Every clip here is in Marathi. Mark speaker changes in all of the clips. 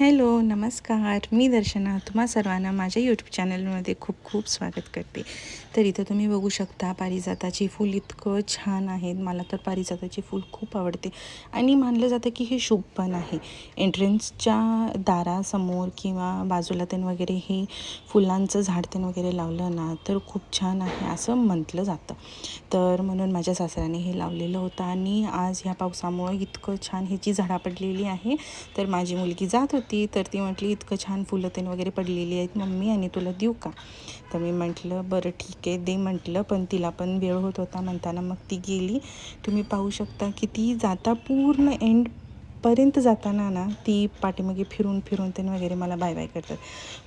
Speaker 1: हॅलो नमस्कार. मी दर्शना. तुम्हा सर्वांना माझ्या यूट्यूब चॅनलमध्ये खूप खूप स्वागत करते. तर इथं तुम्ही बघू शकता पारिजाताची फूल इतकं छान आहेत. मला तर पारिजाताची फूल खूप आवडते. आणि मानलं जातं की हे शुभ पण आहे. एंट्रन्सच्या दारासमोर किंवा बाजूला त्यानं वगैरे हे फुलांचं झाड त्यानं वगैरे लावलं ना तर खूप छान आहे असं म्हटलं जातं. तर म्हणून माझ्या सासऱ्याने हे लावलेलं होतं. आणि आज ह्या पावसामुळं इतकं छान ह्याची झाडा पडलेली आहे. तर माझी मुलगी जात होती. तर ती म्हटली इतकं छान फुलं तेन वगैरे पडलेली आहेत मम्मी आणि तुला देऊ का? तर मी म्हटलं बरं ठीक आहे दे म्हटलं. पण तिला पण वेळ होत होता. म्हणताना मग ती गेली. तुम्ही पाहू शकता की ती जाता पूर्ण एंड पर्यंत जाताना ना ती पाठीमागे फिरून फिरून त्याने वगैरे मला बाय बाय करतात.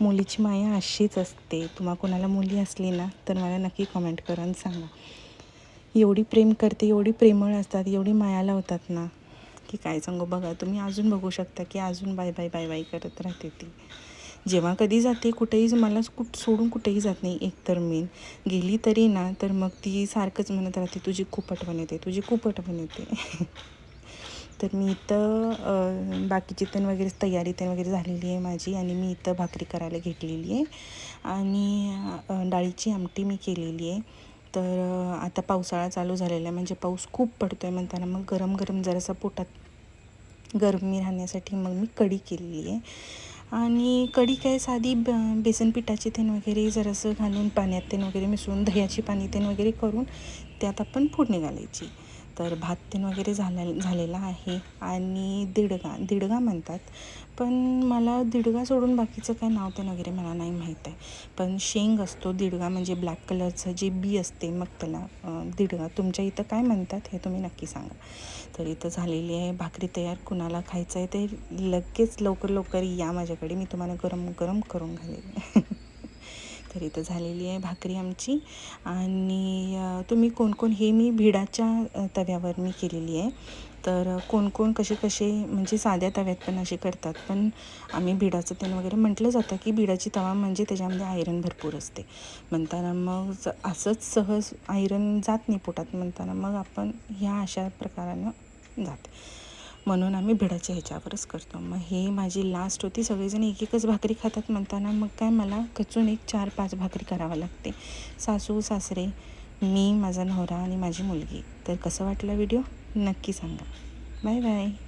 Speaker 1: मुलीची माया अशीच असते. तुम्हा कोणाला मुली असली ना तर मला नक्की कमेंट करून सांगा. एवढी प्रेम करते एवढी प्रेमळ असतात एवढी माया लावतात ना की काय सांगू? बघा तुम्ही अजून बघू शकता की अजून बाय बाय बाय बाय करत राहते ती. जेव्हा कधी जाते कुठेही मला कुठ सोडून कुठेही जात नाही एकतर मेन गेली तरी ना तर मग ती सारखंच म्हणत राहते तुझी खूप आठवण येते तुझी खूप आठवण येते. तर मी इथं बाकीची तण वगैरे तयारी तण वगैरे झालेली आहे माझी आणि मी इथं भाकरी करायला घेतलेली आहे. आणि डाळीची आमटी मी केलेली आहे. तर आता पावसाळा चालू झालेला आहे. म्हणजे पाऊस खूप पडतो आहे म्हणताना मग गरम गरम जरासा पोटात गरमी राहण्यासाठी मग मी कढी केलेली आहे. आणि कढी काय साधी ब बेसन पिठाची तेन वगैरे जरासं घालून पाण्यात तेन वगैरे मिसळून दह्याची पाणी तेन वगैरे करून त्यात आपण फोडणी घालायची. तर भात तेन वगैरे झाला झालेला आहे आणि दिडगा दिडगा म्हणतात. पण मला दिडगा सोडून बाकीचं काय नाव तेन वगैरे मला नाही माहीत आहे. पण शेंग असतो दिडगा म्हणजे ब्लॅक कलरचं जे बी असते मग त्याला दिडगा. तुमच्या इथं काय म्हणतात हे तुम्ही नक्की सांगा. तर इथं झालेली आहे भाकरी तयार कुणाला खायचं आहे ते लगेच लवकर लवकर या माझ्याकडे. मी तुम्हाला गरम गरम करून घालेल. तर इथं झालेली आहे भाकरी आमची. आणि तुम्ही कोण कोण हे मी भिडाच्या तव्यावर मी केलेली आहे. तर कोण कोण कसे कसे म्हणजे साध्या तव्यात पण असे करतात. पण आम्ही भिडाचं त्यानं वगैरे म्हटलं जातं की भिडाची तवा म्हणजे त्याच्यामध्ये आयरन भरपूर असते. म्हणताना मग असंच सहज आयरन जात नाही पोटात. म्हणताना मग आपण ह्या अशा प्रकारानं जाते. म्हणून आम्ही भिडाच्या ह्याच्यावरच करतो. मग हे माझी लास्ट होती. सगळेजण एक एकच भाकरी खातात म्हणताना मग काय मला कचून एक चार पाच भाकरी करावं लागते. सासू सासरे मी माझा नवरा आणि माझी मुलगी. तर कसं वाटलं व्हिडिओ नक्की सांगा. Bye bye